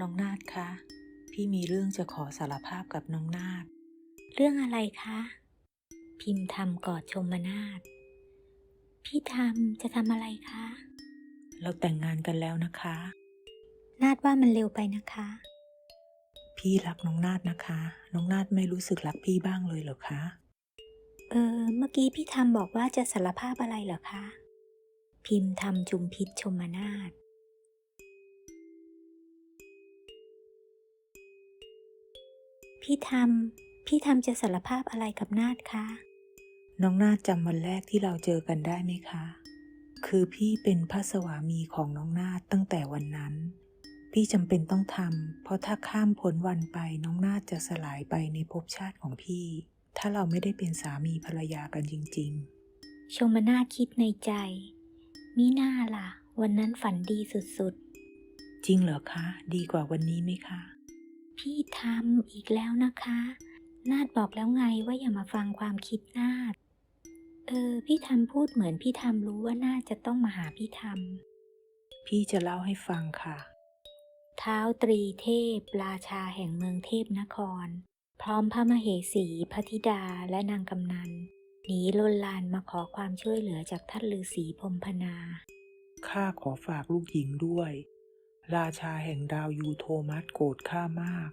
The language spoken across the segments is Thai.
น้องนาดคะ พี่มีเรื่องจะขอสารภาพกับน้องนาด เรื่องอะไรคะ พิมพ์ทำกอดชมนาฏพี่ทำจะทำอะไรคะ เราแต่งงานกันแล้วนะคะ นาดว่ามันเร็วไปนะคะ พี่รักน้องนาดนะคะ น้องนาดไม่รู้สึกรักพี่บ้างเลยเหรอคะ เออ เมื่อกี้พี่ทำบอกว่าจะสารภาพอะไรเหรอคะ พิมพ์ทำจุมพิษชมนาฏ พี่ทำพี่ทำจะสารภาพอะไรกับนาฏคะ น้องนาดจำวันแรกที่เราเจอกันได้ไหมคะ คือพี่เป็นพระสวามีของน้องนาดตั้งแต่วันนั้น พี่จำเป็นต้องทำเพราะถ้าข้ามพ้นวันไปน้องนาดจะสลายไปในภพชาติของพี่ ถ้าเราไม่ได้เป็นสามีภรรยากันจริงชมนาฏคิดในใจ มิน่าล่ะ วันนั้นฝันดีสุดๆ จริงเหรอคะ ดีกว่าวันนี้ไหมคะๆ พี่ทำอีกแล้วนะคะ นาฏบอกแล้วไงว่าอย่ามาฟังความคิดนาฏเออ พี่ทำพูดเหมือนพี่ทำรู้ว่านาฏจะต้องมาหาพี่ทำพี่จะเล่าให้ฟังค่ะ เท้าวตรีเทพ ราชาแห่งเมืองเทพนคร พร้อมพระมเหสี พระธิดาและนางกำนันหนีลนลานมาขอความช่วยเหลือจากท่านฤาษีพรหมพนา ข้าขอฝากลูกหญิงด้วย ราชาแห่งดาวยูโทมัสโกรธข้ามาก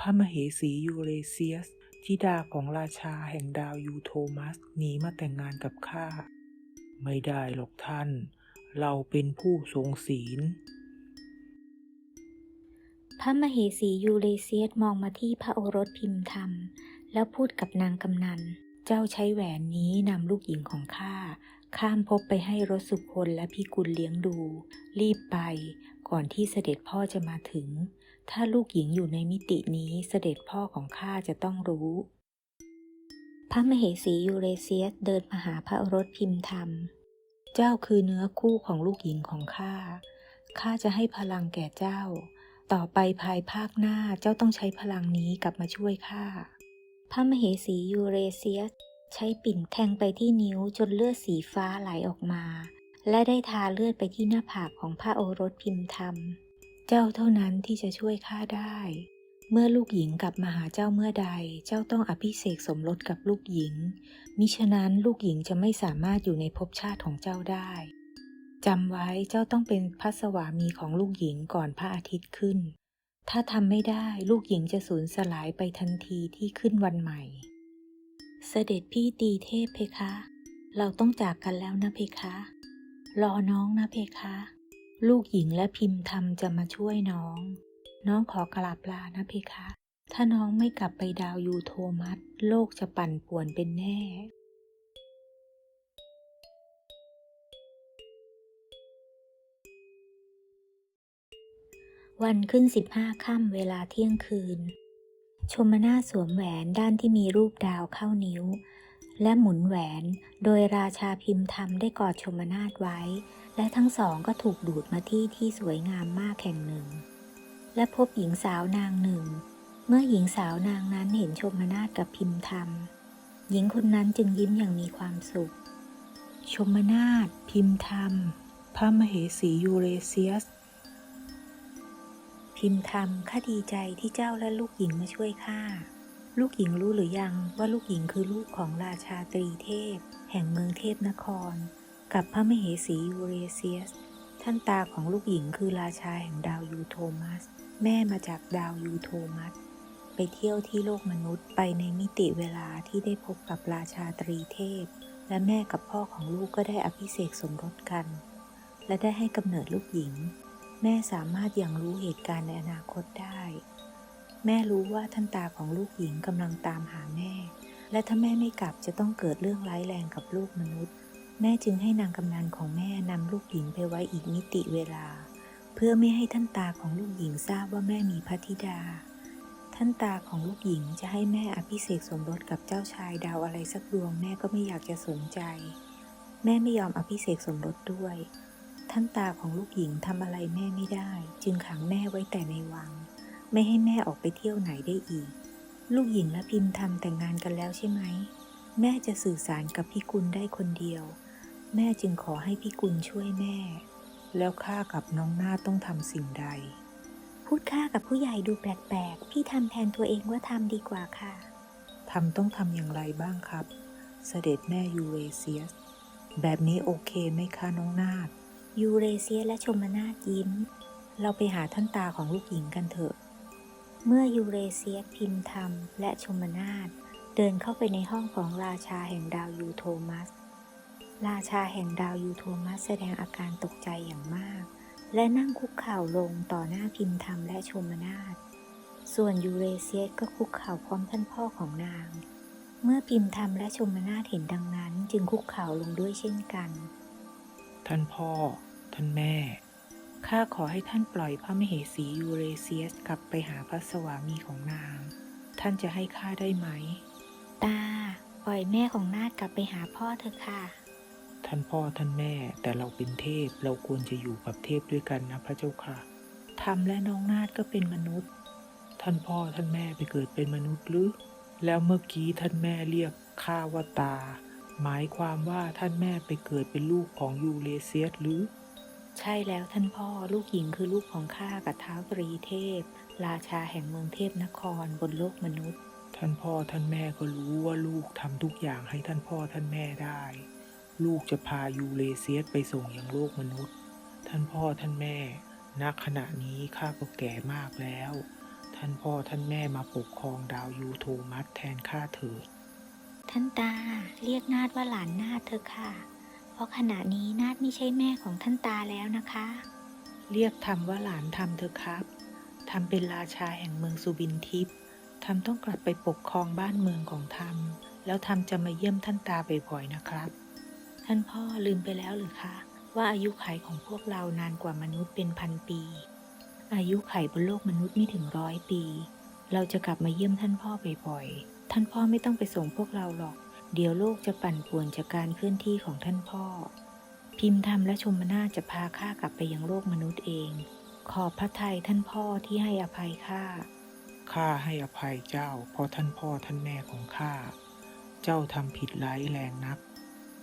พระมเหสียูเรเซียสธิดาของราชาแห่งดาวยูโทมัสหนีมาแต่งงานกับข้า ไม่ได้หรอกท่าน เราเป็นผู้ทรงศีล พระมเหสียูเรเซียสมองมาที่พระโอรสพิมพ์ธรรม แล้วพูดกับนางกำนัน เจ้าใช้แหวนนี้นำลูกหญิงของข้า ข้ามภพไปให้รสสุคนและพี่กุลเลี้ยงดู รีบไป ก่อนที่เสด็จพ่อจะมาถึง ถ้าลูกหญิงอยู่ในมิตินี้เสด็จพ่อของข้าจะต้องรู้ พระมเหสียูเรเซียสเดินมาหาพระรสพิมพ์ธรรม เจ้าคือเนื้อคู่ของลูกหญิงของข้า ข้าจะให้พลังแก่เจ้า ต่อไปภายภาคหน้าเจ้าต้องใช้พลังนี้กลับมาช่วยข้า พระมเหสียูเรเซียส ใช้ปิ่นแทงไปที่นิ้วจนเลือดสีฟ้าไหลออกมา และได้ทาเลือดไปที่หน้าผากของพระโอรสพิมพ์ธรรม เจ้าเท่านั้นที่จะช่วยข้าได้ เมื่อลูกหญิงกลับมาหาเจ้าเมื่อใด เจ้าต้องอภิเษกสมรสกับลูกหญิง มิฉะนั้นลูกหญิงจะไม่สามารถอยู่ในภพชาติของเจ้าได้จำไว้เจ้าต้องเป็นพระสวามีของลูกหญิงก่อนพระอาทิตย์ขึ้น ถ้าทำไม่ได้ลูกหญิงจะสูญสลายไปทันทีที่ขึ้นวันใหม่ เสด็จพี่ตีเทพเพคะ เราต้องจากกันแล้วนะเพคะ รอน้องนะเพคะ ลูกหญิงและพิมพ์ธรรมจะมาช่วยน้อง น้องขอกราบลานะเพคะ ถ้าน้องไม่กลับไปดาวยูโทมัสโลกจะปั่นป่วนเป็นแน่วันขึ้นสิบห้าค่ำเวลาเที่ยงคืน ชมนาสวมแหวนด้านที่มีรูปดาวเข้านิ้ว และหมุนแหวนโดยราชาพิมพ์ธรรมได้กอดชมนาทไว้ และทั้งสองก็ถูกดูดมาที่ที่สวยงามมากแห่งหนึ่ง และพบหญิงสาวนางหนึ่ง เมื่อหญิงสาวนางนั้นเห็นชมนาทกับพิมพ์ธรรมหญิงคนนั้นจึงยิ้มอย่างมีความสุข ชมนาทพิมพ์ธรรม พระมเหสียูเรเซียส พิมพ์ธรรมข้าดีใจที่เจ้าและลูกหญิงมาช่วยข้า ลูกหญิงรู้หรือยังว่าลูกหญิงคือลูกของราชาตรีเทพ แห่งเมืองเทพนคร กับพระมเหสียูเรเซียส ท่านตาของลูกหญิงคือราชาแห่งดาวยูโทมัส แม่มาจากดาวยูโทมัส ไปเที่ยวที่โลกมนุษย์ไปในมิติเวลาที่ได้พบกับราชาตรีเทพ และแม่กับพ่อของลูกก็ได้อภิเษกสมรสกัน และได้ให้กำเนิดลูกหญิง แม่สามารถยังรู้เหตุการณ์ในอนาคตได้ แม่รู้ว่าท่านตาของลูกหญิงกำลังตามหาแม่ และถ้าแม่ไม่กลับจะต้องเกิดเรื่องร้ายแรงกับลูกมนุษย์ แม่จึงให้นางกำนันของแม่นำลูกหญิงไปไว้อีกมิติเวลา เพื่อไม่ให้ท่านตาของลูกหญิงทราบว่าแม่มีพระธิดา ท่านตาของลูกหญิงจะให้แม่อภิเษกสมรสกับเจ้าชายดาวอะไรสักดวงแม่ก็ไม่อยากจะสนใจ แม่ไม่ยอมอภิเษกสมรสด้วย ท่านตาของลูกหญิงทำอะไรแม่ไม่ได้ จึงขังแม่ไว้แต่ในวัง ไม่ให้แม่ออกไปเที่ยวไหนได้อีก ลูกหญิงและพิมพ์ทำแต่งงานกันแล้วใช่ไหม แม่จะสื่อสารกับพี่กุลได้คนเดียว แม่จึงขอให้พี่กุลช่วยแม่ แล้วข้ากับน้องนาต้องทำสิ่งใด พูดค่ากับผู้ใหญ่ดูแปลกๆ พี่ทำแทนตัวเองว่าทำดีกว่าค่ะทำต้องทำอย่างไรบ้างครับ เสด็จแม่ยูเรเซียส แบบนี้โอเคไหมคะน้องนาด ยูเรเซียและชมนาทยิ้ม เราไปหาท่านตาของลูกหญิงกันเถอะ เมื่อยูเรเซียพิมพ์ธรรมและชมนาทเดินเข้าไปในห้องของราชาแห่งดาวยูโทมัส ราชาแห่งดาวยูโทมัสแสดงอาการตกใจอย่างมาก และนั่งคุกเข่าลงต่อหน้าพิมพ์ธรรมและชมนาทส่วนยูเรเซียก็คุกเข่าพร้อมท่านพ่อของนาง เมื่อพิมพ์ธรรมและชมนาทเห็นดังนั้น จึงคุกเข่าลงด้วยเช่นกัน ท่านพ่อ ท่านแม่ ข้าขอให้ท่านปล่อยพระมเหสียูเรเซียสกลับไปหาพระสวามีของนาง ท่านจะให้ข้าได้ไหม ตา ปล่อยแม่ของนาทกลับไปหาพ่อเถอะค่ะ ท่านพ่อท่านแม่แต่เราเป็นเทพเราควรจะอยู่กับเทพด้วยกันนะพระเจ้าค่ะทำและน้องนาดก็เป็นมนุษย์ ท่านพ่อท่านแม่ไปเกิดเป็นมนุษย์หรือ แล้วเมื่อกี้ท่านแม่เรียกข้าว่าตา หมายความว่าท่านแม่ไปเกิดเป็นลูกของยูเรเซียสหรือ ใช่แล้วท่านพ่อลูกหญิงคือลูกของข้ากับท้าวตรีเทพ ราชาแห่งเมืองเทพนครบนโลกมนุษย์ ท่านพ่อท่านแม่ก็รู้ว่าลูกทำทุกอย่างให้ท่านพ่อท่านแม่ได้ ลูกจะพายูเรเซียสไปส่งยังโลกมนุษย์ ท่านพ่อท่านแม่ณขณะนี้ข้าก็แก่มากแล้ว ท่านพ่อท่านแม่มาปกครองดาวยูโทมัสแทนข้าเถิด ท่านตาเรียกนาดว่าหลานนาดเถอะค่ะ เพราะขณะนี้นาดไม่ใช่แม่ของท่านตาแล้วนะคะ เรียกทำว่าหลานทำเถอะครับทำเป็นราชาแห่งเมืองสุบินทิพย์ทำต้องกลับไปปกครองบ้านเมืองของทำแล้วทำจะมาเยี่ยมท่านตาบ่อยๆนะครับ ท่านพ่อลืมไปแล้วหรือคะว่าอายุขัยของพวกเรานานกว่ามนุษย์เป็นพันปี อายุไขบนโลกมนุษย์ไม่ถึงร้อยปี เราจะกลับมาเยี่ยมท่านพ่อบ่อยๆ ท่านพ่อไม่ต้องไปส่งพวกเราหรอก เดี๋ยวโลกจะปั่นป่วนจากการเคลื่อนที่ของท่านพ่อ พิมพ์ธรรมและชมนาจะพาข้ากลับไปยังโลกมนุษย์เอง ขอบพระทัยท่านพ่อที่ให้อภัยข้า ข้าให้อภัยเจ้า เพราะท่านพ่อท่านแม่ของข้า เจ้าทำผิดร้ายแรงนัก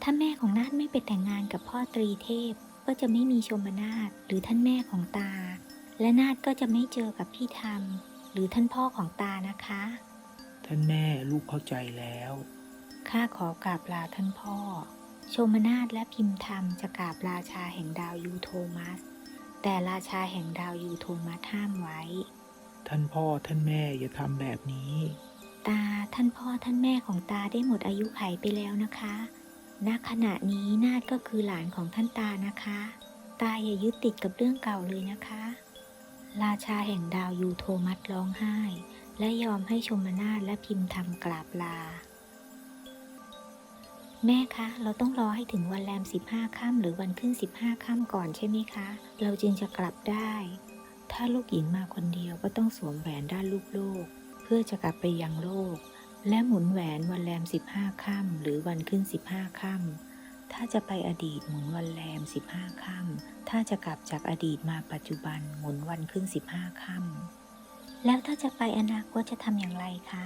ถ้าแม่ของนาดไม่ไปแต่งงานกับพ่อตรีเทพ ก็จะไม่มีชมนาถหรือท่านแม่ของตา และนาดก็จะไม่เจอกับพี่ธรรม หรือท่านพ่อของตานะคะ ท่านแม่ลูกเข้าใจแล้ว ข้าขอกราบลาท่านพ่อชมนาถและพิมพ์ธรรมจะกราบราชาแห่งดาวยูโทมัส แต่ราชาแห่งดาวยูโทมัสห้ามไว้ ท่านพ่อท่านแม่อย่าทำแบบนี้ ตาท่านพ่อท่านแม่ของตาได้หมดอายุไขไปแล้วนะคะ ณ ขณะนี้นาดก็คือหลานของท่านตานะคะ ตาอย่ายึดติดกับเรื่องเก่าเลยนะคะ ราชาแห่งดาวยูโทมัสร้องไห้ และยอมให้ชมนาถและพิมพ์ทำกราบลา แม่คะ เราต้องรอให้ถึงวันแรม 15ค่ำหรือวันขึ้น 15ค่ำก่อนใช่ไหมคะ เราจึงจะกลับได้ ถ้าลูกหญิงมาคนเดียวก็ต้องสวมแหวนด้านลูกโลก เพื่อจะกลับไปยังโลก และหมุนแหวนวันแรม 15ค่ำหรือวันขึ้น 15ค่ำถ้าจะไปอดีตหมุนวันแรม 15ค่ำถ้าจะกลับจากอดีตมาปัจจุบันหมุนวันขึ้น 15ค่ำ แล้วถ้าจะไปอนาคตจะทำอย่างไรคะ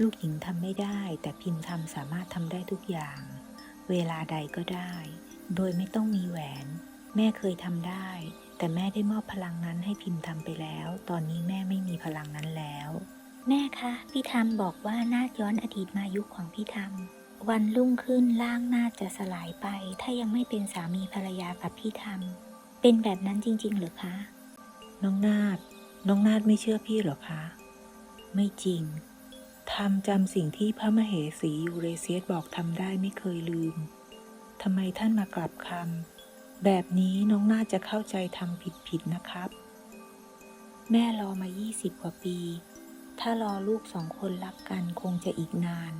ลูกหญิงทำไม่ได้ แต่พิมพ์ทำสามารถทำได้ทุกอย่าง เวลาใดก็ได้ โดยไม่ต้องมีแหวน แม่เคยทำได้ แต่แม่ได้มอบพลังนั้นให้พิมพ์ทำไปแล้ว ตอนนี้แม่ไม่มีพลังนั้นแล้ว แม่คะ พี่ธรรมบอกว่านาดย้อนอดีตมายุคของพี่ธรรมวันรุ่งขึ้นร่างนาดจะสลายไป ถ้ายังไม่เป็นสามีภรรยากับพี่ธรรม เป็นแบบนั้นจริง ๆ หรือคะ น้องนาด น้องนาดไม่เชื่อพี่หรอคะ ไม่จริงทำจำสิ่งที่พระมเหสียูเรเซียสบอกทำได้ไม่เคยลืมทำไมท่านมากลับคำแบบนี้น้องนาดจะเข้าใจทำผิดๆนะครับ แม่รอมา 20 กว่าปี ถ้ารอลูกสองคนรักกันคงจะอีกนาน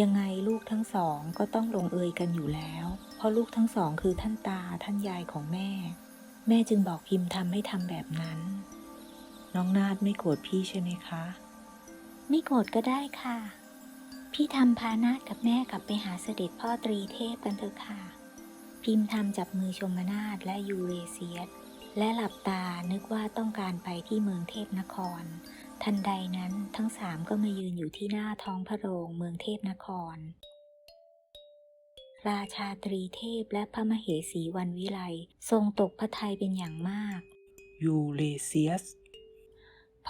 ยังไงลูกทั้งสองก็ต้องลงเอยกันอยู่แล้ว เพราะลูกทั้งสองคือท่านตาท่านยายของแม่ แม่จึงบอกพิมพ์ทำให้ทำแบบนั้น น้องนาดไม่โกรธพี่ใช่ไหมคะ ไม่โกรธก็ได้ค่ะ พี่ทำพานาถกับแม่กลับไปหาเสด็จพ่อตรีเทพกันเถอะค่ะ พิมพ์ทำจับมือชมนาถและยูเรเซียสและหลับตานึกว่าต้องการไปที่เมืองเทพนคร ทันใดนั้นทั้งสามก็มายืนอยู่ที่หน้าท้องพระโรงเมืองเทพนคร ราชาตรีเทพและพระมเหสีวันวิไลทรงตกพระทัยเป็นอย่างมาก ยูเรเซียส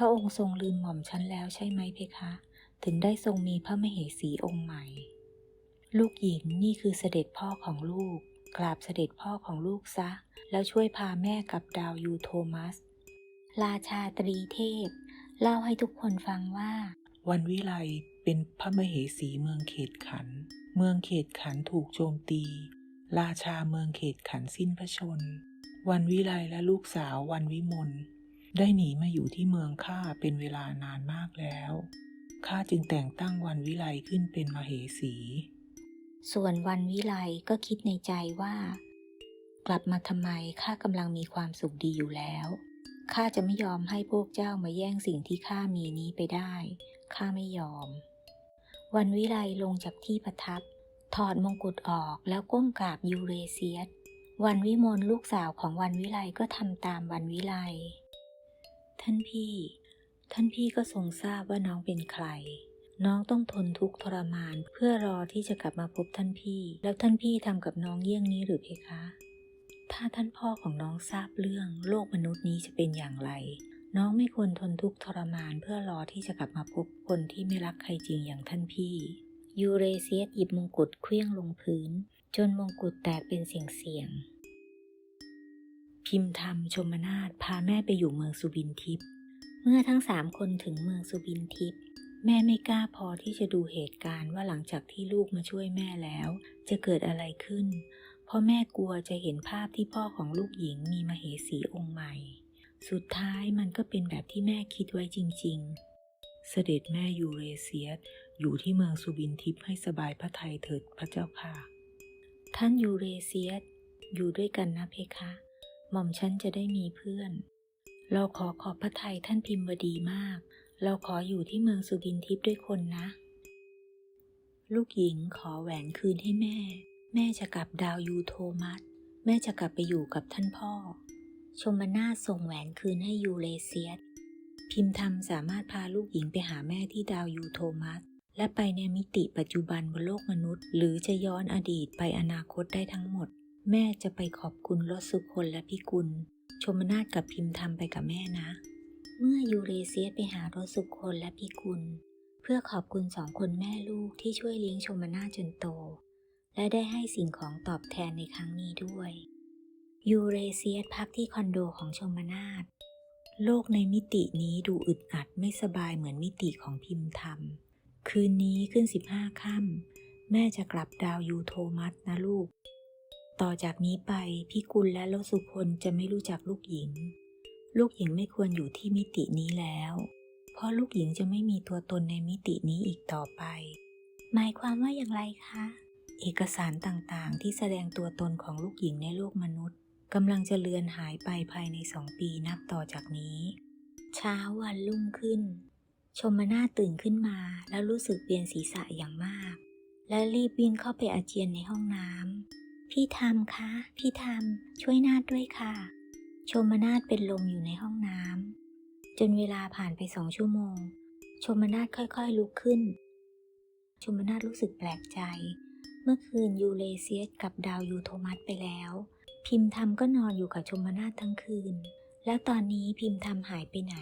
ระองค์ทรงลืมหม่อมฉันแล้วใช่ไหมเพคะ ถึงได้ทรงมีพระมเหสีองค์ใหม่ ลูกหญิงนี่คือเสด็จพ่อของลูก กราบเสด็จพ่อของลูกซะ แล้วช่วยพาแม่กับดาวยูโทมัส ราชาตรีเทพ เล่าให้ทุกคนฟังว่า วันวิไลเป็นพระมเหสีเมืองเขตขัน เมืองเขตขันถูกโจมตี ราชาเมืองเขตขันสิ้นพระชน วันวิไลและลูกสาววันวิมล ได้หนีมาอยู่ที่เมืองข้าเป็นเวลานานมากแล้ว ข้าจึงแต่งตั้งวันวิไลขึ้นเป็นมเหสี ส่วนวันวิไลก็คิดในใจว่า กลับมาทำไมข้ากำลังมีความสุขดีอยู่แล้ว ข้าจะไม่ยอมให้พวกเจ้ามาแย่งสิ่งที่ข้ามีนี้ไปได้ ข้าไม่ยอม วันวิไลลงจากที่ประทับ ถอดมงกุฎออกแล้วก้มกราบยูเรเซียส วันวิมลลูกสาวของวันวิไลก็ทำตามวันวิไล ท่านพี่ ท่านพี่ก็ทรงทราบว่าน้องเป็นใคร น้องต้องทนทุกข์ทรมานเพื่อรอที่จะกลับมาพบท่านพี่ แล้วท่านพี่ทำกับน้องเยี่ยงนี้หรือเพคะ ถ้าท่านพ่อของน้องทราบเรื่องโลกมนุษย์นี้จะเป็นอย่างไร น้องไม่ควรทนทุกข์ทรมานเพื่อรอที่จะกลับมาพบคนที่ไม่รักใครจริงอย่างท่านพี่ ยูเรเซียสหยิบมงกุฎเคลี้ยงลงพื้น จนมงกุฎแตกเป็นเสียงเสียง พิมพ์ธรรมชมนาถพาแม่ไปอยู่เมืองสุบินทิพย์เมื่อทั้งสามคนถึงเมืองสุบินทิพย์แม่ไม่กล้าพอที่จะดูเหตุการณ์ว่าหลังจากที่ลูกมาช่วยแม่แล้ว จะเกิดอะไรขึ้น เพราะแม่กลัวจะเห็นภาพที่พ่อของลูกหญิงมีมเหสีองค์ใหม่ สุดท้ายมันก็เป็นแบบที่แม่คิดไว้จริง ๆ เสด็จแม่ยูเรเซียสอยู่ที่เมืองสุบินทิพย์ให้สบายพระทัยเถิดพระเจ้าค่ะ ท่านยูเรเซียสอยู่ด้วยกันนะเพคะ หม่อมฉันจะได้มีเพื่อน เราขอขอบพระทัยท่านพิมพ์วดีมาก เราขออยู่ที่เมืองสุบินทิพย์ด้วยคนนะ ลูกหญิงขอแหวนคืนให้แม่ แม่จะกลับดาวยูโทมัส แม่จะกลับไปอยู่กับท่านพ่อ ชมนาส่งแหวนคืนให้ยูเลเซียส พิมพ์ธรรมสามารถพาลูกหญิงไปหาแม่ที่ดาวยูโทมัส และไปในมิติปัจจุบันบนโลกมนุษย์ หรือจะย้อนอดีตไปอนาคตได้ทั้งหมด แม่จะไปขอบคุณรสสุคนและพิกุล ชมนาถกับพิมพ์ธรรมไปกับแม่นะ เมื่อยูเรเซียสไปหารสสุคนและพิกุล เพื่อขอบคุณสองคนแม่ลูกที่ช่วยเลี้ยงชมนาถจนโต และได้ให้สิ่งของตอบแทนในครั้งนี้ด้วยยูเรเซียสพักที่คอนโดของชมนาถโลกในมิตินี้ดูอึดอัดไม่สบายเหมือนมิติของพิมพ์ธรรม คืนนี้ขึ้นสิบห้าค่ำแม่จะกลับดาวยูโทมัสนะลูก ต่อจากนี้ไปพี่กุลและโลสุพลจะไม่รู้จักลูกหญิง ลูกหญิงไม่ควรอยู่ที่มิตินี้แล้ว เพราะลูกหญิงจะไม่มีตัวตนในมิตินี้อีกต่อไป หมายความว่าอย่างไรคะ เอกสารต่างๆ ที่แสดงตัวตนของลูกหญิงในโลกมนุษย์กำลังจะเลือนหายไปภายในสองปีนับต่อจากนี้ เช้าวันรุ่งขึ้น ชมนาตื่นขึ้นมาแล้วรู้สึกเวียนศีรษะอย่างมาก และรีบวิ่งเข้าไปอาเจียนในห้องน้ำ พี่ทำคะ พี่ทำช่วยนาดด้วยค่ะ ชมนาถเป็นลมอยู่ในห้องน้ำจนเวลาผ่านไปสองชั่วโมง ชมนาถค่อยๆลุกขึ้น ชมนาถรู้สึกแปลกใจ เมื่อคืนยูเลเซียสกับดาวยูโทมัสไปแล้ว พิมพ์ธรรมก็นอนอยู่กับชมนาถทั้งคืน แล้วตอนนี้พิมพ์ธรรมหายไปไหน